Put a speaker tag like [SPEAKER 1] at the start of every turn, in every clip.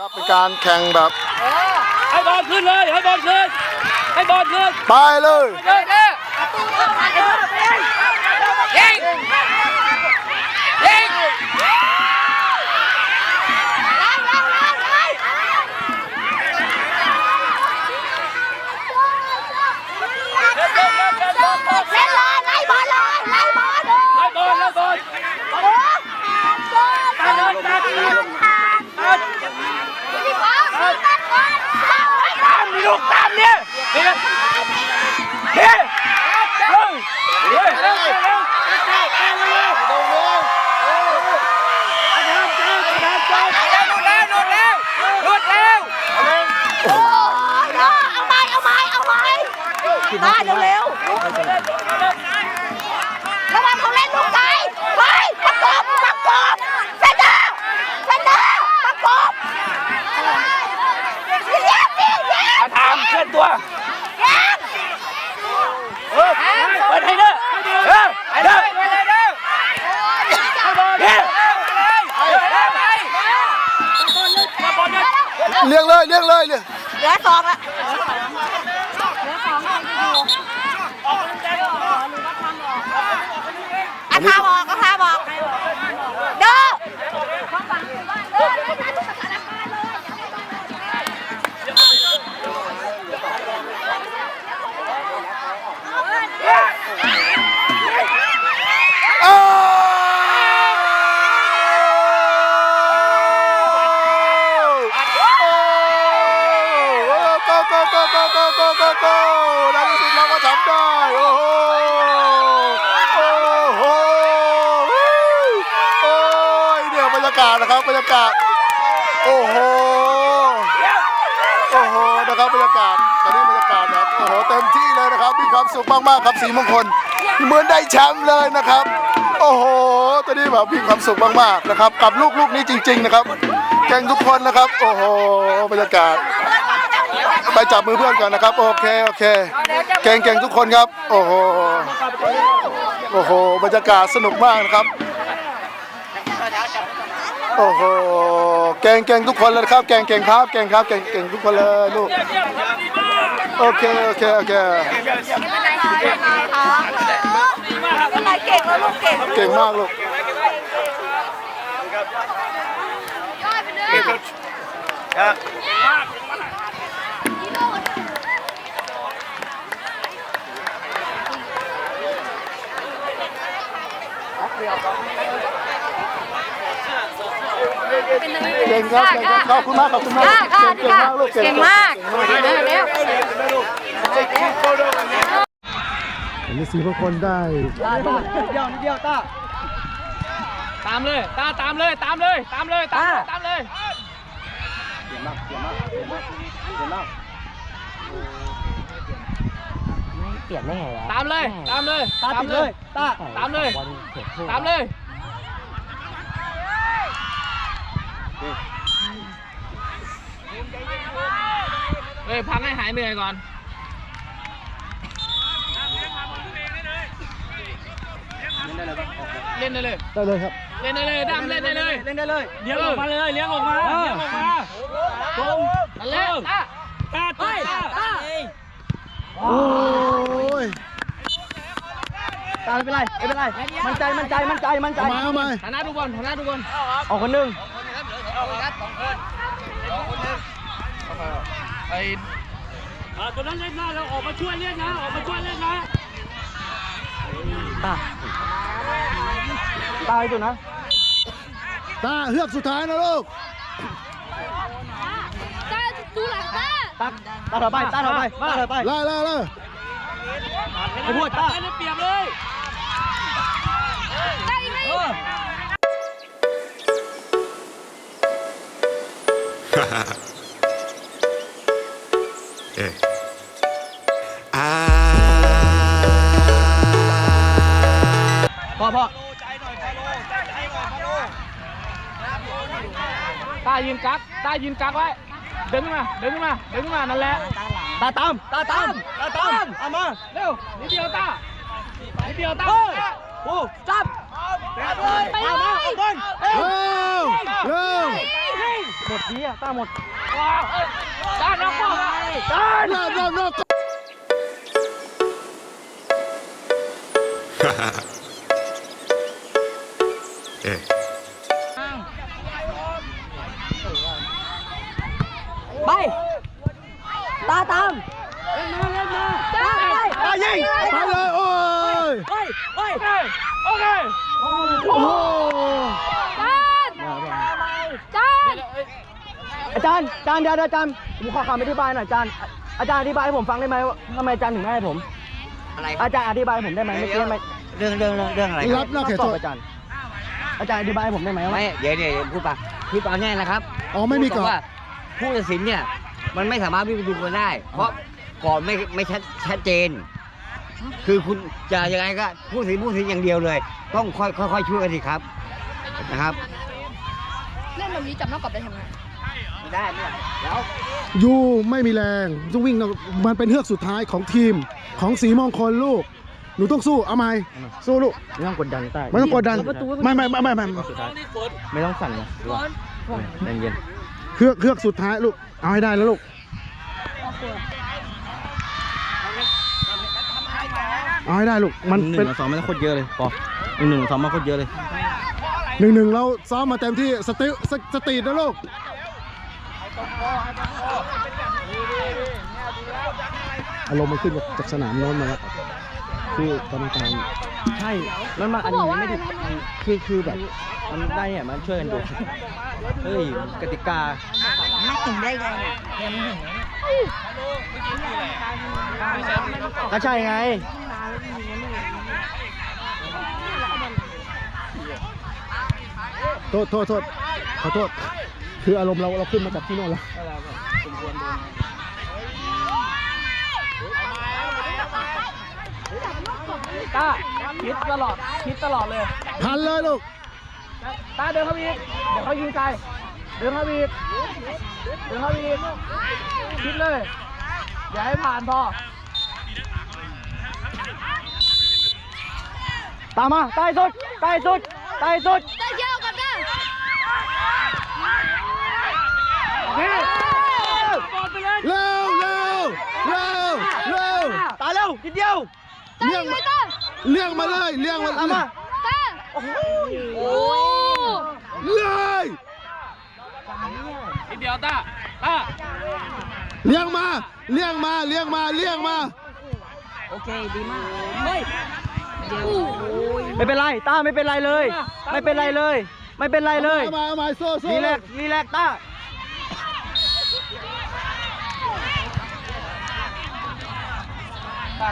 [SPEAKER 1] ครับเป็นการแข่งแบบ
[SPEAKER 2] ให้บอลขึ้นเลยให้บอลขึ้นให้บอลขึ้น
[SPEAKER 1] ไปเลย
[SPEAKER 2] เด้อเด้อยิงยิง
[SPEAKER 3] เล่นเลยไล่บอลเลยไล่บอลเลย
[SPEAKER 2] ให้บอลให้บอล
[SPEAKER 3] โอ้โห
[SPEAKER 2] ตามเลยตามเลยตาม
[SPEAKER 3] พี่ฟ้าตัดบอล
[SPEAKER 2] ตามนี่ลูกตามเนี่ยนี่นะเฮ้ยเฮ้ยเฮ้ยเร็วเร็วเร็วเร็วเร็วเร็วอาจารย์อาจารย์อาจารย์อาจารย์หลุดแล้วหลุดแล้วหลุดแล้ว
[SPEAKER 3] โอ้ยเอาไม้เอาไม้เอาไม้ ได้เร็วๆระวังเขาเล่นลูกไก่ไปประกบประกบเซนเตอร์เซนเตอร์ประกบเยี่ยมเยี่ยมเยี่ยม
[SPEAKER 2] อาทามเคลื่อนตัว
[SPEAKER 3] เยี่ยม
[SPEAKER 2] เออเปิดให้เด้อเออให้เด้อเปิดให้เด้อเฮ้ยไป
[SPEAKER 1] เลี้ยงเลยเลี้ยงเลยเลี้ยง
[SPEAKER 3] เหลือสองละ 吗อ
[SPEAKER 1] นะครับบรรยากาศ โอ้โห โอ้โห นะครับบรรยากาศ ตอนนี้บรรยากาศแบบโอ้โห เต็มที่เลยนะครับ มีความสุขมากๆครับสีมงคล เหมือนได้แชมป์เลยนะครับ โอ้โห ตอนนี้แบบมีความสุขมากๆนะครับ กับลูกลูกนี้จริง ๆ นะครับแข่งทุกคนนะครับ โอ้โห บรรยากาศ ไปจับมือเพื่อนก่อนนะครับ โอเค โอเคเก่งเก่งทุกคนครับ โอ้โห โอ้โห บรรยากาศสนุกมากนะครับ โอ้โหเก่งเก่งทุกคนเลยครับเก่งเก่งครับเก่งครับเก่งเก่งทุกคนเลยลูกโอเคโอเคโอเค
[SPEAKER 3] อะไรเก่งแล้วลูกเก่ง
[SPEAKER 1] เก่งมากลูกเก่งครับเก่งครับขอบคุณมากขอบคุณมาก
[SPEAKER 3] ค่ะค่ะ
[SPEAKER 1] เก่งมากลูก
[SPEAKER 3] เก่งมากเร็วเร็ว
[SPEAKER 1] อันนี้สีพวกคนได้
[SPEAKER 2] ตามเลยตาตามเลยตามเลยตามเลยตามเลยตามเลย
[SPEAKER 4] เปลี่ยนได้ไงวะ
[SPEAKER 2] ตามเลยตามเลยตามเลยตาตามเลย
[SPEAKER 4] บอลเสียโทษ
[SPEAKER 2] ตามเลย เฮ้ยพักให้หายเหนื่อยก่อนเล่นได้เลย
[SPEAKER 1] ได้เลยครับ
[SPEAKER 2] เล่นได้เลยดำเล่นได้เลยเล่นได้เลยเลี้ยงออกมาเลยเลี้ยงออกมาเลี้ยงออกมาตรงนั่นแหละตาตาตาตา
[SPEAKER 1] โอ้ย
[SPEAKER 4] ตาไม่เป็นไรไม่เป็นไร มั่นใจมั่นใจมั่นใจมั่นใจ
[SPEAKER 1] เอามาเอามา
[SPEAKER 2] ฐานะดูบอลฐานะดูบอล
[SPEAKER 4] ออกคนหนึ่ง
[SPEAKER 2] ไอ้ตัวนั้นเล่นหน้าเราออกมาช่วยเล่นนะออกมาช่วยเล่นนะ
[SPEAKER 4] ตาตาให้ดูนะ
[SPEAKER 1] ตาเฮือกสุดท้ายนะลูก
[SPEAKER 3] ตาดูหลังตา
[SPEAKER 4] ตาตาถอยไปตาถอยไปตาถอยไป
[SPEAKER 1] ไล่ไล่ไล่
[SPEAKER 4] ไอ้พวดตา
[SPEAKER 2] ไม่ได้เปรียบเลย
[SPEAKER 3] ตาอีกไม่
[SPEAKER 5] Eh. Ah.
[SPEAKER 4] พ่อพ่อ
[SPEAKER 2] ตายืนกักตายืนกักไว้ ดึงขึ้นมา ดึงขึ้นมา ดึงขึ้นมา นั่นแหละ
[SPEAKER 4] ตาตาม ตาตาม ตาตามเอามา
[SPEAKER 2] เร็ว นิดเดียวตา นิดเดียวตา
[SPEAKER 4] เฮ้ยโอ้จับ
[SPEAKER 3] ไปเลย
[SPEAKER 1] เร็ว เร็ว
[SPEAKER 4] หมดดีอะต้าหมด
[SPEAKER 2] ด้านน้องพ่อ
[SPEAKER 1] เร็วเร็วเร็ว
[SPEAKER 5] เอ๊ะ
[SPEAKER 4] ไปตาตาม
[SPEAKER 3] จ้าไป
[SPEAKER 4] ตายิง
[SPEAKER 1] ไปเลยโอ้ย
[SPEAKER 4] เฮ้ยเฮ้ย
[SPEAKER 2] โอเค
[SPEAKER 1] โอ้โห
[SPEAKER 3] จ้าจ้า
[SPEAKER 4] อาจารย์อาจารย์เดี๋ยวเดี๋ยวอาจารย์ผมขอคำอธิบายหน่อยอาจารย์อาจารย์อธิบายให้ผมฟังได้ไหมว่าทำไมอาจารย์ถึงไม่ให้ผม
[SPEAKER 6] อะไร
[SPEAKER 4] อาจารย์อธิบายให้ผมได้ไหมเมื่อกี้ทำไม
[SPEAKER 6] เรื่องเรื่องเรื่องเรื่องอะไรค
[SPEAKER 1] รั
[SPEAKER 6] รั
[SPEAKER 1] บบนอกเขต
[SPEAKER 4] ต
[SPEAKER 1] โท
[SPEAKER 4] อบ
[SPEAKER 1] ษ
[SPEAKER 4] อาจารย์ อาจารย์อธิบายให้ผมได้ไหมว่า
[SPEAKER 6] ไม่เดี๋ยวเดี๋ยวพูดปะพี่เอาแน่นะครับ
[SPEAKER 1] อ๋อไม่มีกรอบ
[SPEAKER 6] ว่าผู้ตัดสินเนี่ยมันไม่สามารถวิ่งไปดูกันได้ เพราะก่อนไม่ไม่ชัดชัดเจน คือคุณจะยังไงก็ผู้ตัดสินผู้ตัดสินอย่างเดียวเลย ต้องค่อยค่อยๆช่วยกันสิครับนะครับ
[SPEAKER 3] เล่นแบบนี้จับนอกกรอบได้ทำไง
[SPEAKER 6] ไม่ได้ไม่ได้แล้ว
[SPEAKER 1] ยูไม่มีแรงต้องวิ่งมันเป็นเฮือกสุดท้ายของทีมของสีมงคลลูก หนูต้องสู้เอาไหมสู้ลูก
[SPEAKER 4] ไม่ต้องกดดันใต้
[SPEAKER 1] ไม่ต้องกดดัน ไม่ไม่ไม่ไม่ไม่
[SPEAKER 4] สุดท้ายไม่ต้องสั่นนะใจเย็น
[SPEAKER 1] เฮือกเฮือกสุดท้ายลูก เอาให้ได้แล้วลูก เอาให้ได้ลูก มัน
[SPEAKER 4] ห
[SPEAKER 1] เป็น
[SPEAKER 4] นึ่งสองไม่ต้องโคตรเยอะเลยพอหนึ่งหนึ่งสองมาโคตรเยอะเลย
[SPEAKER 1] หนึ่งหนึ่งเราซ้อมมาเต็มที่สติสสตรีทนะลูก อารมณ์มันขึ้นจากสนามโน้นมาแล้วคือกรรมการ
[SPEAKER 4] ใช่มันมาอันนี้ไม่ได้คือคือแบบมันได้เนี่ยมันช่วยกันดูเฮ้ยกติกา
[SPEAKER 6] ไม่ถึงได้ไงเนี่ย
[SPEAKER 4] ก็ใช่ไง
[SPEAKER 1] โทษโทษโทษขอโทษ คืออารมณ์เราเราขึ้นมาจากที่โน่นแล้ว
[SPEAKER 2] ตาคิดตลอดคิดตลอดเลย
[SPEAKER 1] ทันเลยลูก
[SPEAKER 2] ตาเดินเข้าไปอีกเดี๋ยวเขายิงไกลเดินเข้าไปอีกเดินเข้าไปอีกคิดเลย อย่าให้ผ่านพอ
[SPEAKER 4] ตามมาใต้สุดใต้สุดใต้สุด
[SPEAKER 3] ได้เที่ยวกันนะ
[SPEAKER 2] นี่บอลไปเลย
[SPEAKER 1] เร็วเร็วเร็วเร็ว
[SPEAKER 4] ตายเร็วนิดเดียว
[SPEAKER 1] เลี้ยงมาเลี้ยงมาเลยเลี้ยงมา
[SPEAKER 4] ตามมา
[SPEAKER 3] จ้าโอ้โห
[SPEAKER 1] เลย
[SPEAKER 2] นิดเดียวตาตา
[SPEAKER 1] เลี้ยงมาเลี้ยงมาเลี้ยงมาเลี้ยงมา
[SPEAKER 6] โอเคดีมากเฮ้ยเดี๋ยวโอ้ย
[SPEAKER 4] ไม่เป็นไรต้าไม่เป็นไรเลย ไม่เป็นไรเลย ไม่เป็นไรเลย
[SPEAKER 1] เอามาเอามาโซ่โซ่
[SPEAKER 4] รีแลกซ์รีแลกซ์ ต้า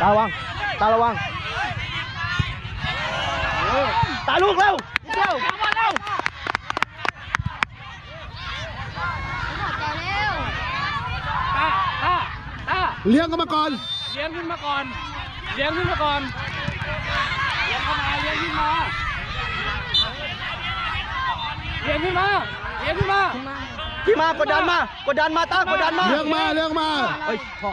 [SPEAKER 4] ตาระวัง ตาระวัง ตาลูกเร็วเร็ว
[SPEAKER 2] ตาตาตา
[SPEAKER 1] เลี้ยงกันมาก่อน
[SPEAKER 2] เลี้ยงขึ้นมาก่อน เลี้ยงขึ้นมาก่อน เลี้ยงเข้ามา เลี้ยงขึ้นมา เลี้ยงขึ้นมาเลี้ยงขึ้นมา
[SPEAKER 4] ที่มากดดันมากดดันมาต้ากดดันมา
[SPEAKER 1] เลี้ยงมาเลี้ยงมา
[SPEAKER 4] เฮ้ยพอ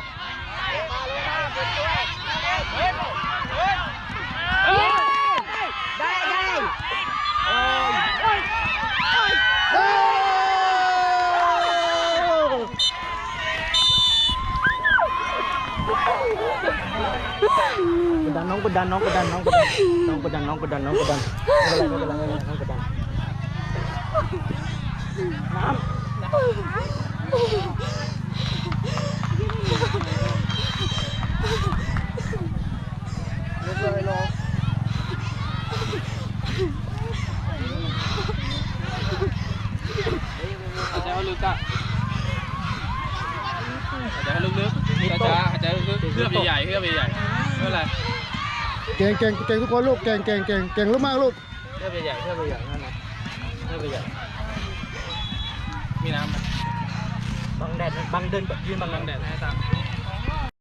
[SPEAKER 2] เอ้ย
[SPEAKER 6] ได้ได้
[SPEAKER 1] เอ้ย
[SPEAKER 4] กดดันน้องกดดันน้องกดดันน้องกดดันน้องกดดันน้องกดดันน้องกดดันไม่ เป็นไรไม่เป็นไรไม่เป็นไรน้องกดดัน
[SPEAKER 2] หายใจเข้าลึกอ่ะหายใจเข้าลึกๆช้าๆหายใจลึกๆเพื่อบใหญ่ๆเพื่อบใหญ่ๆไม่เป็นไร
[SPEAKER 1] เก่งเก่งเก่งทุกคนลูกเก่งเก่งเก่งเก่งลูกมากลูก
[SPEAKER 2] เพื่อบใหญ่ๆเพื่อบใหญ่ๆนั่นนะเพื่อบใหญ่ๆ มีน้ำไหม
[SPEAKER 4] บังแดดบังเดินยืนบัง
[SPEAKER 2] บังแดดให้ตาม